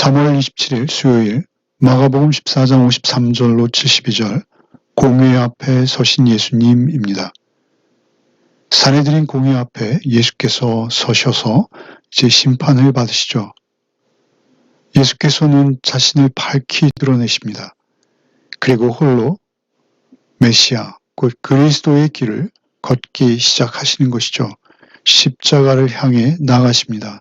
3월 27일 수요일 마가복음 14장 53절로 72절 공회 앞에 서신 예수님입니다. 사내들인 공회 앞에 예수께서 서셔서 이제 심판을 받으시죠. 예수께서는 자신을 밝히 드러내십니다. 그리고 홀로 메시아, 곧 그리스도의 길을 걷기 시작하시는 것이죠. 십자가를 향해 나가십니다.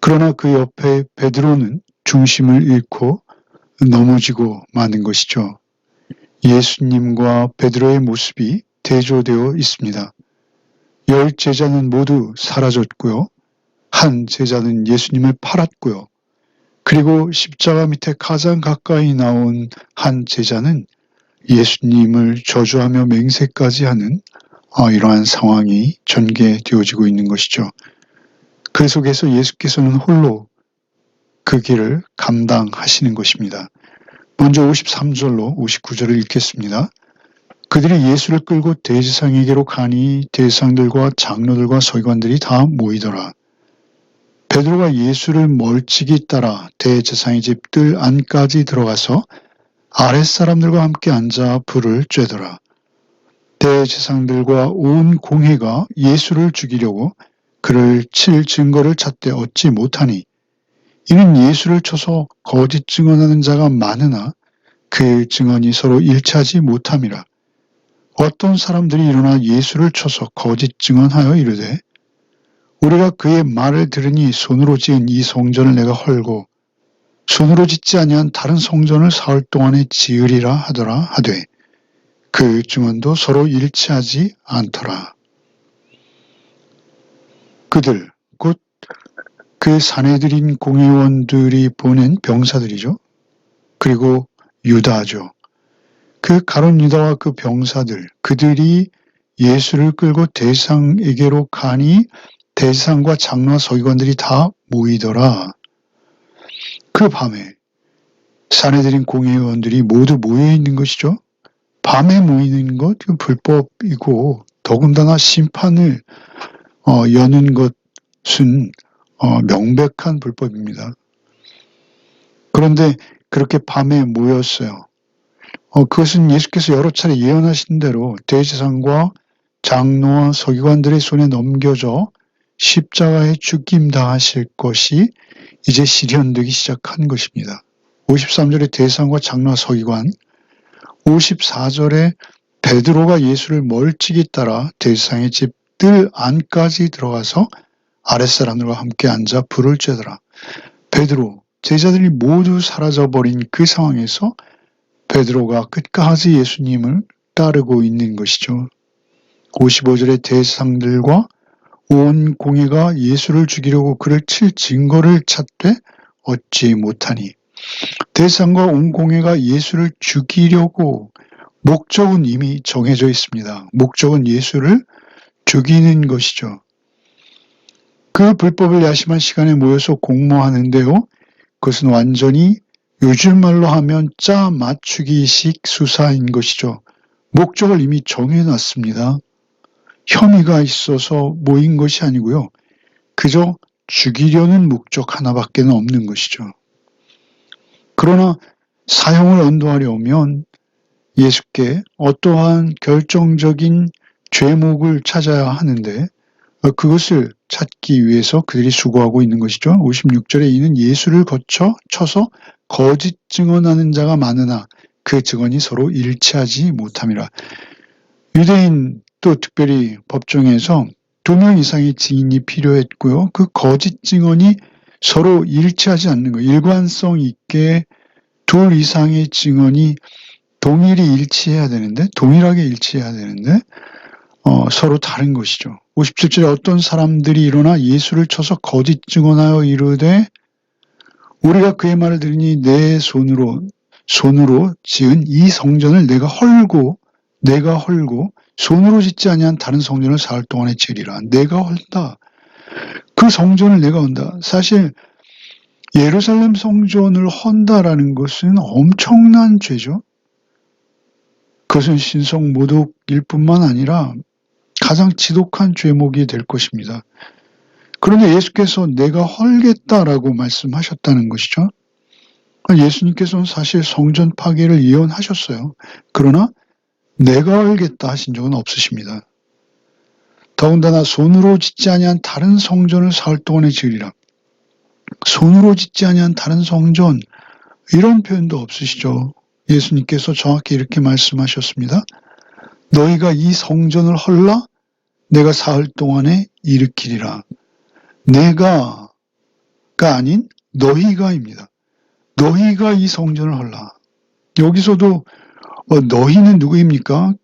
그러나 그 옆에 베드로는 중심을 잃고 넘어지고 마는 것이죠. 예수님과 베드로의 모습이 대조되어 있습니다. 열 제자는 모두 사라졌고요. 한 제자는 예수님을 팔았고요. 그리고 십자가 밑에 가장 가까이 나온 한 제자는 예수님을 저주하며 맹세까지 하는 어, 이러한 상황이 전개되어지고 있는 것이죠. 그 속에서 예수께서는 홀로 그 길을 감당하시는 것입니다. 먼저 53절로 59절을 읽겠습니다. 그들이 예수를 끌고 대제상에게로 가니 대제상들과 장로들과 서기관들이 다 모이더라. 베드로가 예수를 멀찍이 따라 대제상의 집뜰 안까지 들어가서 아랫사람들과 함께 앉아 불을 쬐더라. 대제상들과 온 공회가 예수를 죽이려고 그를 칠 증거를 찾되 얻지 못하니 이는 예수를 쳐서 거짓 증언하는 자가 많으나 그 증언이 서로 일치하지 못함이라. 어떤 사람들이 일어나 예수를 쳐서 거짓 증언하여 이르되 우리가 그의 말을 들으니 손으로 지은 이 성전을 내가 헐고 손으로 짓지 아니한 다른 성전을 사흘 동안에 지으리라 하더라 하되 그 증언도 서로 일치하지 않더라. 그들 곧 그 사내들인 공의원들이 보낸 병사들이죠. 그리고 유다죠. 그 가론 유다와 그 병사들 그들이 예수를 끌고 대상에게로 가니 대상과 장로와 서기관들이 다 모이더라. 그 밤에 사내들인 공의원들이 모두 모여 있는 것이죠. 밤에 모이는 것 불법이고 더군다나 심판을 어, 여는 것은 어, 명백한 불법입니다. 그런데 그렇게 밤에 모였어요. 어, 그것은 예수께서 여러 차례 예언하신 대로 대제상과 장로와 서기관들의 손에 넘겨져 십자가에 죽임 당하실 것이 이제 실현되기 시작한 것입니다. 53절에 대상과 장로와 서기관, 54절에 베드로가 예수를 멀찍이 따라 대상의 집 뜰 안까지 들어가서 아랫사람들과 함께 앉아 불을 쬐더라. 베드로, 제자들이 모두 사라져버린 그 상황에서 베드로가 끝까지 예수님을 따르고 있는 것이죠. 55절의 대상들과 온 공회가 예수를 죽이려고 그를 칠 증거를 찾되 얻지 못하니 대상과 온 공회가 예수를 죽이려고 목적은 이미 정해져 있습니다. 목적은 예수를 죽이는 것이죠. 그 불법을 야심한 시간에 모여서 공모하는데요. 그것은 완전히 요즘 말로 하면 짜 맞추기식 수사인 것이죠. 목적을 이미 정해놨습니다. 혐의가 있어서 모인 것이 아니고요. 그저 죽이려는 목적 하나밖에 없는 것이죠. 그러나 사형을 언도하려면 예수께 어떠한 결정적인 죄목을 찾아야 하는데 어, 그것을 찾기 위해서 그들이 수고하고 있는 것이죠. 56절에 이는 예수를 거쳐 쳐서 거짓 증언하는 자가 많으나 그 증언이 서로 일치하지 못함이라. 유대인 또 특별히 법정에서 두 명 이상의 증인이 필요했고요. 그 거짓 증언이 서로 일치하지 않는 거, 일관성 있게 둘 이상의 증언이 동일히 일치해야 되는데, 동일하게 일치해야 되는데, 어, 서로 다른 것이죠. 57절에 어떤 사람들이 일어나 예수를 쳐서 거짓 증언하여 이르되 우리가 그의 말을 들으니 내 손으로 손으로 지은 이 성전을 내가 헐고 내가 헐고 손으로 짓지 아니한 다른 성전을 사흘 동안에 지으리라. 내가 헐다. 그 성전을 내가 헌다. 사실 예루살렘 성전을 헌다라는 것은 엄청난 죄죠. 그것은 신성 모독일 뿐만 아니라 가장 지독한 죄목이 될 것입니다. 그런데 예수께서 내가 헐겠다라고 말씀하셨다는 것이죠. 예수님께서는 사실 성전 파괴를 예언하셨어요. 그러나 내가 알겠다 하신 적은 없으십니다. 더군다나 손으로 짓지 아니한 다른 성전을 사흘 동안에 지으리라. 손으로 짓지 아니한 다른 성전 이런 표현도 없으시죠. 예수님께서 정확히 이렇게 말씀하셨습니다. 너희가 이 성전을 헐라 내가 사흘 동안에 일으키리라. 내가가 아닌 너희가입니다. 너희가 이 성전을 헐라. 여기서도 어, 너희는 누구입니까?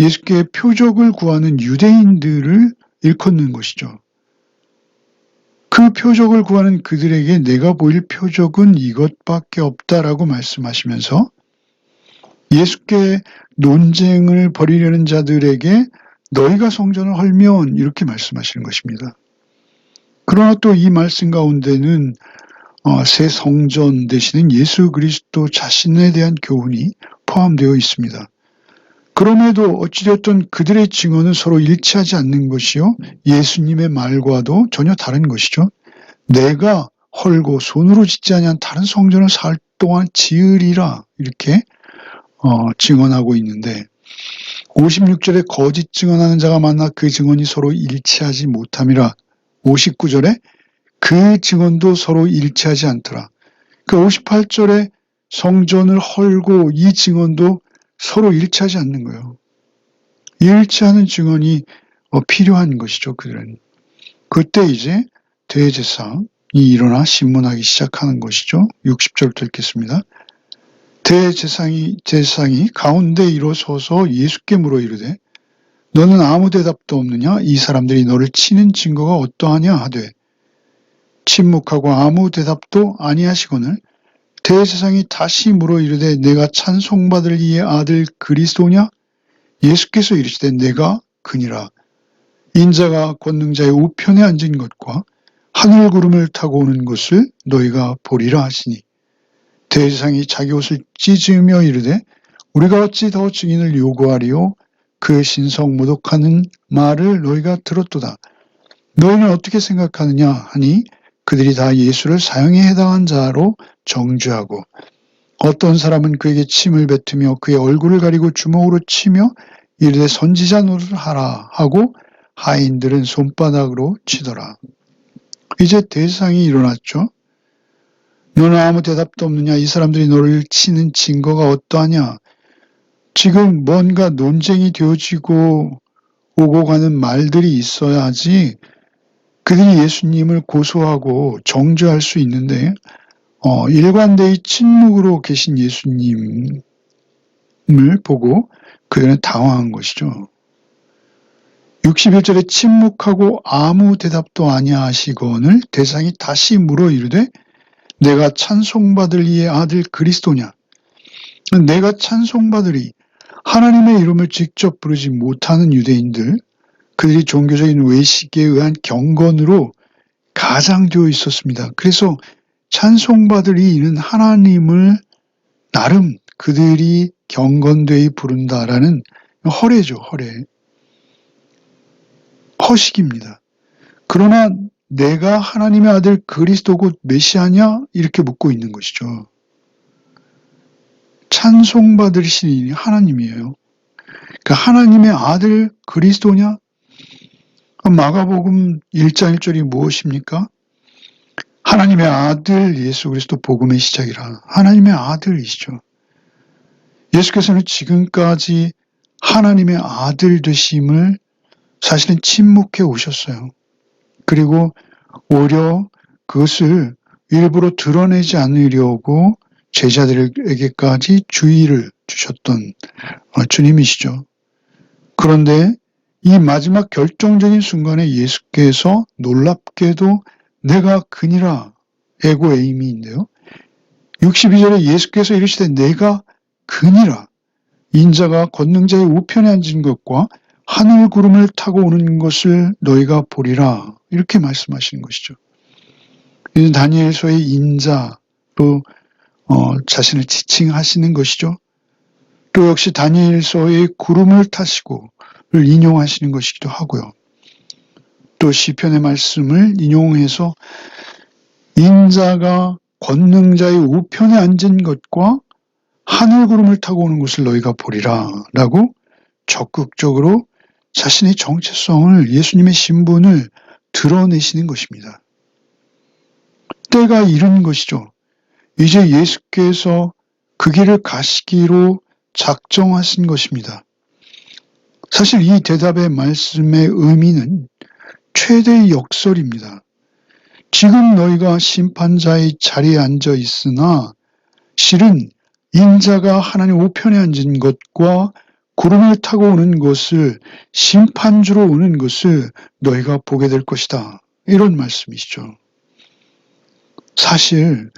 예수께 표적을 구하는 유대인들을 일컫는 것이죠. 그 표적을 구하는 그들에게 내가 보일 표적은 이것밖에 없다라고 말씀하시면서 예수께 논쟁을 벌이려는 자들에게 너희가 성전을 헐면 이렇게 말씀하시는 것입니다. 그러나 또 이 말씀 가운데는 어, 새 성전 되시는 예수 그리스도 자신에 대한 교훈이 포함되어 있습니다. 그럼에도 어찌되었든 그들의 증언은 서로 일치하지 않는 것이요. 예수님의 말과도 전혀 다른 것이죠. 내가 헐고 손으로 짓지 아니한 다른 성전을 살 동안 지으리라 이렇게 어, 증언하고 있는데 56절에 거짓 증언하는 자가 만나 그 증언이 서로 일치하지 못함이라 59절에 그 증언도 서로 일치하지 않더라. 그 58절에 성전을 헐고 이 증언도 서로 일치하지 않는 거예요. 일치하는 증언이 어, 필요한 것이죠, 그들은. 그때 이제 대제사이 일어나 신문하기 시작하는 것이죠. 60절부터 읽겠습니다. 대제상이 제상이 가운데 일어서서 예수께 물어 이르되 너는 아무 대답도 없느냐? 이 사람들이 너를 치는 증거가 어떠하냐? 하되 침묵하고 아무 대답도 아니하시거늘 대제상이 다시 물어 이르되 내가 찬송받을 이의 아들 그리스도냐? 예수께서 이르시되 내가 그니라. 인자가 권능자의 우편에 앉은 것과 하늘 구름을 타고 오는 것을 너희가 보리라 하시니 대제상이 자기 옷을 찢으며 이르되 우리가 어찌 더 증인을 요구하리요 그 신성 모독하는 말을 너희가 들었도다. 너희는 어떻게 생각하느냐 하니 그들이 다 예수를 사형에 해당한 자로 정죄하고 어떤 사람은 그에게 침을 뱉으며 그의 얼굴을 가리고 주먹으로 치며 이르되 선지자 노릇을 하라 하고 하인들은 손바닥으로 치더라. 이제 대상이 일어났죠. 너는 아무 대답도 없느냐? 이 사람들이 너를 치는 증거가 어떠하냐? 지금 뭔가 논쟁이 되어지고 오고 가는 말들이 있어야지 그들이 예수님을 고소하고 정죄할 수 있는데 어, 일관되이 침묵으로 계신 예수님을 보고 그들은 당황한 것이죠. 61절에 침묵하고 아무 대답도 아니하시거늘 대상이 다시 물어 이르되 내가 찬송받을 이의 아들 그리스도냐? 내가 찬송받으리 하나님의 이름을 직접 부르지 못하는 유대인들, 그들이 종교적인 외식에 의한 경건으로 가장되어 있었습니다. 그래서 찬송받을 이는 하나님을 나름 그들이 경건되이 부른다라는 허례죠, 허례. 허식입니다. 그러나 내가 하나님의 아들 그리스도 곧 메시아냐? 이렇게 묻고 있는 것이죠. 찬송받으시는 이이 하나님이에요. 그 하나님의 아들 그리스도냐? 마가복음 1장 1절이 무엇입니까? 하나님의 아들 예수 그리스도 복음의 시작이라. 하나님의 아들이시죠. 예수께서는 지금까지 하나님의 아들 되심을 사실은 침묵해 오셨어요. 그리고 오히려 그것을 일부러 드러내지 않으려고 제자들에게까지 주의를 주셨던 어, 주님이시죠. 그런데 이 마지막 결정적인 순간에 예수께서 놀랍게도 내가 그니라 에고 에이미인데요. 62절에 예수께서 이르시되 내가 그니라 인자가 권능자의 우편에 앉은 것과 하늘 구름을 타고 오는 것을 너희가 보리라 이렇게 말씀하시는 것이죠. 이는 다니엘서의 인자로 어, 자신을 지칭하시는 것이죠. 또 역시 다니엘서의 구름을 타시고를 인용하시는 것이기도 하고요. 또 시편의 말씀을 인용해서 인자가 권능자의 우편에 앉은 것과 하늘 구름을 타고 오는 것을 너희가 보리라 라고 적극적으로 자신의 정체성을 예수님의 신분을 드러내시는 것입니다. 때가 이른 것이죠. 이제 예수께서 그 길을 가시기로 작정하신 것입니다. 사실 이 대답의 말씀의 의미는 최대의 역설입니다. 지금 너희가 심판자의 자리에 앉아 있으나 실은 인자가 하나님 우편에 앉은 것과 구름을 타고 오는 것을 심판주로 오는 것을 너희가 보게 될 것이다. 이런 말씀이시죠. 사실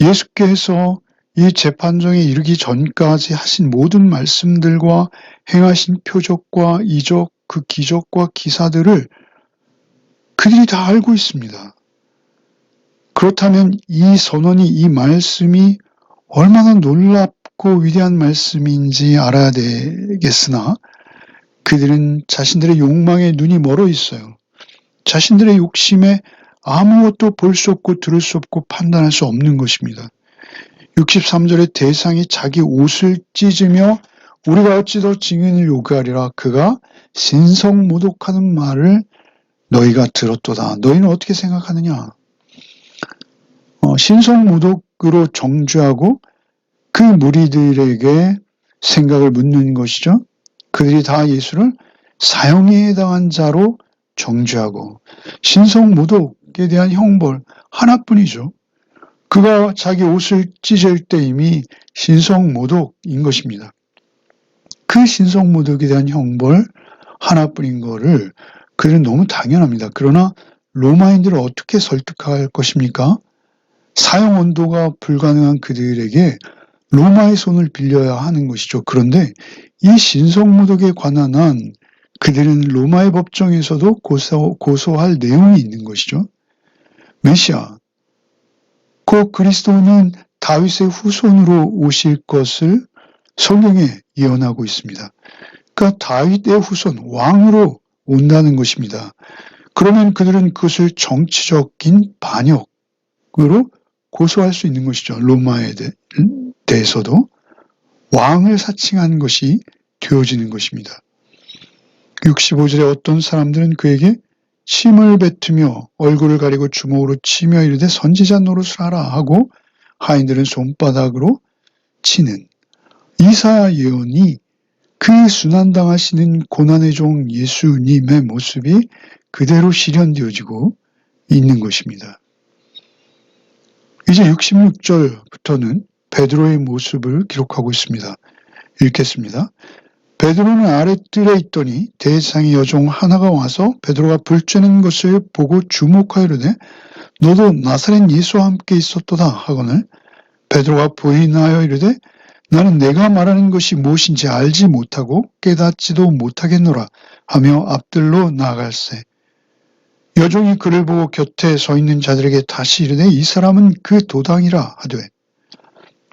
예수께서 이 재판정에 이르기 전까지 하신 모든 말씀들과 행하신 표적과 이적, 그 기적과 기사들을 그들이 다 알고 있습니다. 그렇다면 이 선언이, 이 말씀이 얼마나 놀랍 고 위대한 말씀인지 알아야 되겠으나 그들은 자신들의 욕망에 눈이 멀어 있어요. 자신들의 욕심에 아무것도 볼 수 없고 들을 수 없고 판단할 수 없는 것입니다. 63절의 대상이 자기 옷을 찢으며 우리가 어찌 더 증인을 요구하리라 그가 신성모독하는 말을 너희가 들었도다. 너희는 어떻게 생각하느냐? 어, 신성모독으로 정죄하고 그 무리들에게 생각을 묻는 것이죠. 그들이 다 예수를 사형에 해당한 자로 정죄하고 신성 모독에 대한 형벌 하나뿐이죠. 그가 자기 옷을 찢을 때 이미 신성 모독인 것입니다. 그 신성 모독에 대한 형벌 하나뿐인 것을 그들은 너무 당연합니다. 그러나 로마인들을 어떻게 설득할 것입니까? 사형 온도가 불가능한 그들에게 로마의 손을 빌려야 하는 것이죠. 그런데 이 신성모독에 관한 한 그들은 로마의 법정에서도 고소, 고소할 내용이 있는 것이죠. 메시아, 그 그리스도는 다윗의 후손으로 오실 것을 성경에 예언하고 있습니다. 그러니까 다윗의 후손, 왕으로 온다는 것입니다. 그러면 그들은 그것을 정치적인 반역으로 고소할 수 있는 것이죠. 로마에 대해 서도 왕을 사칭한 것이 되어지는 것입니다. 65절에 어떤 사람들은 그에게 침을 뱉으며 얼굴을 가리고 주먹으로 치며 이르되 선지자 노릇을 하라 하고 하인들은 손바닥으로 치는 이사야 예언이 그 순환당하시는 고난의 종 예수님의 모습이 그대로 실현되어지고 있는 것입니다. 이제 66절부터는 베드로의 모습을 기록하고 있습니다. 읽겠습니다. 베드로는 아랫뜰에 있더니 대상의 여종 하나가 와서 베드로가 불 쬐는 것을 보고 주목하여 이르되 너도 나사렛 예수와 함께 있었도다 하거늘 베드로가 부인하여 이르되 나는 내가 말하는 것이 무엇인지 알지 못하고 깨닫지도 못하겠노라 하며 앞들로 나아갈세 여종이 그를 보고 곁에 서 있는 자들에게 다시 이르되 이 사람은 그 도당이라 하되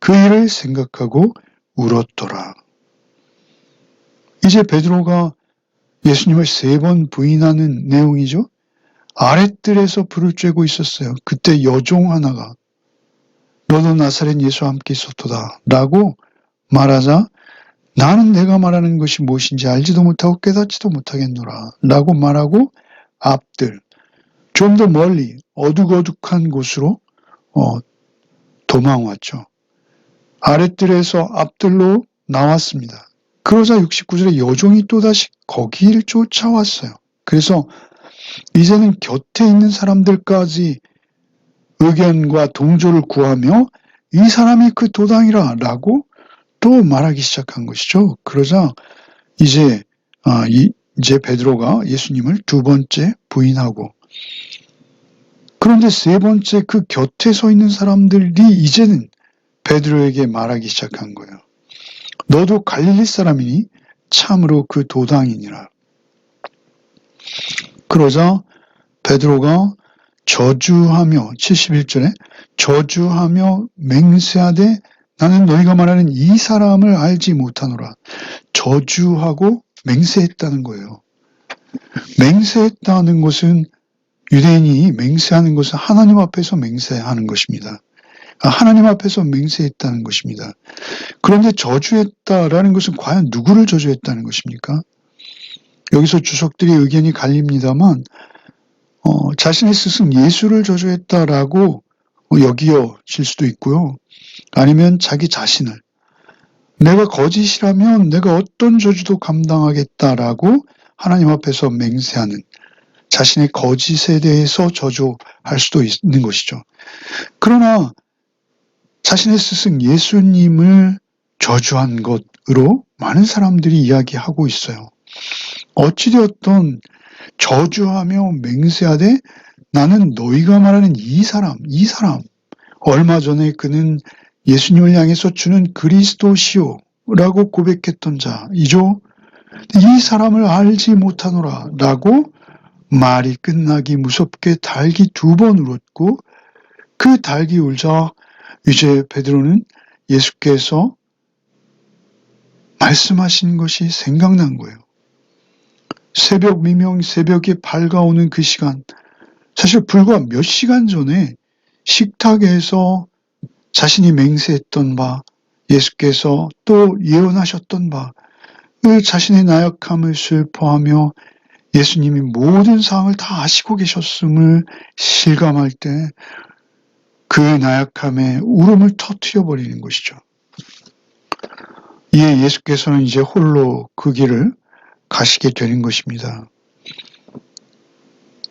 그 일을 생각하고 울었더라. 이제 베드로가 예수님을 세 번 부인하는 내용이죠. 아랫뜰에서 불을 쬐고 있었어요. 그때 여종 하나가 너도 나사렛 예수와 함께 있었도다 라고 말하자 나는 내가 말하는 것이 무엇인지 알지도 못하고 깨닫지도 못하겠노라 라고 말하고 앞들 좀 더 멀리 어둑어둑한 곳으로 어, 도망왔죠. 아랫뜰에서 앞들로 나왔습니다. 그러자 69절에 여종이 또다시 거기를 쫓아왔어요. 그래서 이제는 곁에 있는 사람들까지 의견과 동조를 구하며 이 사람이 그 도당이라 라고 또 말하기 시작한 것이죠. 그러자 이제 아, 이제 베드로가 예수님을 두 번째 부인하고 그런데 세 번째 그 곁에 서 있는 사람들이 이제는 베드로에게 말하기 시작한 거예요. 너도 갈릴리 사람이니 참으로 그 도당이니라. 그러자 베드로가 저주하며 71절에 저주하며 맹세하되 나는 너희가 말하는 이 사람을 알지 못하노라. 저주하고 맹세했다는 거예요. 맹세했다는 것은 유대인이 맹세하는 것은 하나님 앞에서 맹세하는 것입니다. 아, 하나님 앞에서 맹세했다는 것입니다. 그런데 저주했다라는 것은 과연 누구를 저주했다는 것입니까? 여기서 주석들이 의견이 갈립니다만 어, 자신의 스승 예수를 저주했다라고 여기어질 수도 있고요. 아니면 자기 자신을 내가 거짓이라면 내가 어떤 저주도 감당하겠다라고 하나님 앞에서 맹세하는 자신의 거짓에 대해서 저주할 수도 있는 것이죠. 그러나 자신의 스승 예수님을 저주한 것으로 많은 사람들이 이야기하고 있어요. 어찌되었던 저주하며 맹세하되 나는 너희가 말하는 이 사람, 이 사람. 얼마 전에 그는 예수님을 향해서 주는 그리스도시오 라고 고백했던 자이죠. 이 사람을 알지 못하노라 라고 말이 끝나기 무섭게 달기 두 번 울었고 그 달기 울자 이제 베드로는 예수께서 말씀하신 것이 생각난 거예요. 새벽 미명 새벽에 밝아오는 그 시간 사실 불과 몇 시간 전에 식탁에서 자신이 맹세했던 바 예수께서 또 예언하셨던 바그 자신의 나약함을 슬퍼하며 예수님이 모든 상황을 다 아시고 계셨음을 실감할 때 그 나약함에 울음을 터트려 버리는 것이죠. 이에 예수께서는 이제 홀로 그 길을 가시게 되는 것입니다.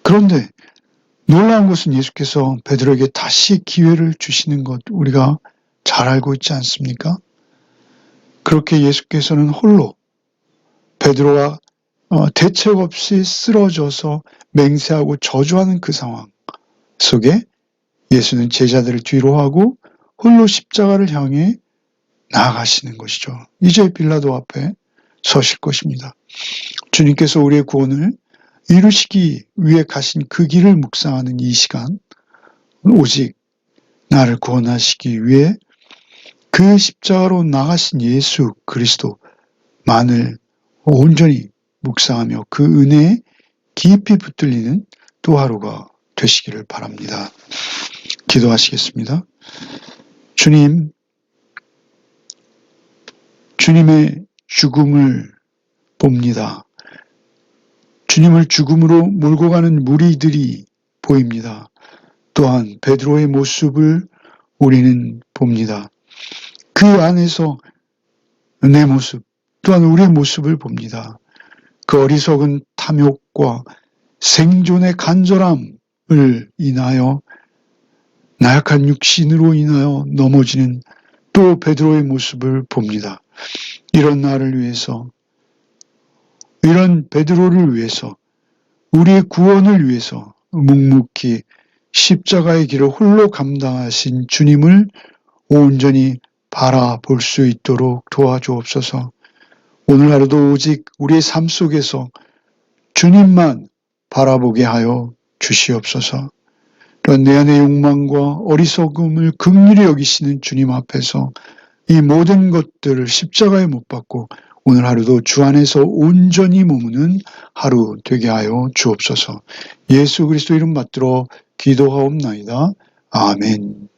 그런데 놀라운 것은 예수께서 베드로에게 다시 기회를 주시는 것 우리가 잘 알고 있지 않습니까? 그렇게 예수께서는 홀로 베드로와 어, 대책 없이 쓰러져서 맹세하고 저주하는 그 상황 속에 예수는 제자들을 뒤로 하고 홀로 십자가를 향해 나아가시는 것이죠. 이제 빌라도 앞에 서실 것입니다. 주님께서 우리의 구원을 이루시기 위해 가신 그 길을 묵상하는 이 시간, 오직 나를 구원하시기 위해 그 십자가로 나가신 예수 그리스도만을 온전히 묵상하며 그 은혜에 깊이 붙들리는 또 하루가 되시기를 바랍니다. 기도하시겠습니다. 주님, 주님의 죽음을 봅니다. 주님을 죽음으로 몰고 가는 무리들이 보입니다. 또한 베드로의 모습을 우리는 봅니다. 그 안에서 내 모습, 또한 우리의 모습을 봅니다. 그 어리석은 탐욕과 생존의 간절함을 인하여 나약한 육신으로 인하여 넘어지는 또 베드로의 모습을 봅니다. 이런 나를 위해서 이런 베드로를 위해서 우리의 구원을 위해서 묵묵히 십자가의 길을 홀로 감당하신 주님을 온전히 바라볼 수 있도록 도와주옵소서. 오늘 하루도 오직 우리의 삶 속에서 주님만 바라보게 하여 주시옵소서. 내 안의 욕망과 어리석음을 극률히 여기시는 주님 앞에서 이 모든 것들을 십자가에 못 박고 오늘 하루도 주 안에서 온전히 머무는 하루 되게 하여 주옵소서. 예수 그리스도 이름 받들어 기도하옵나이다. 아멘.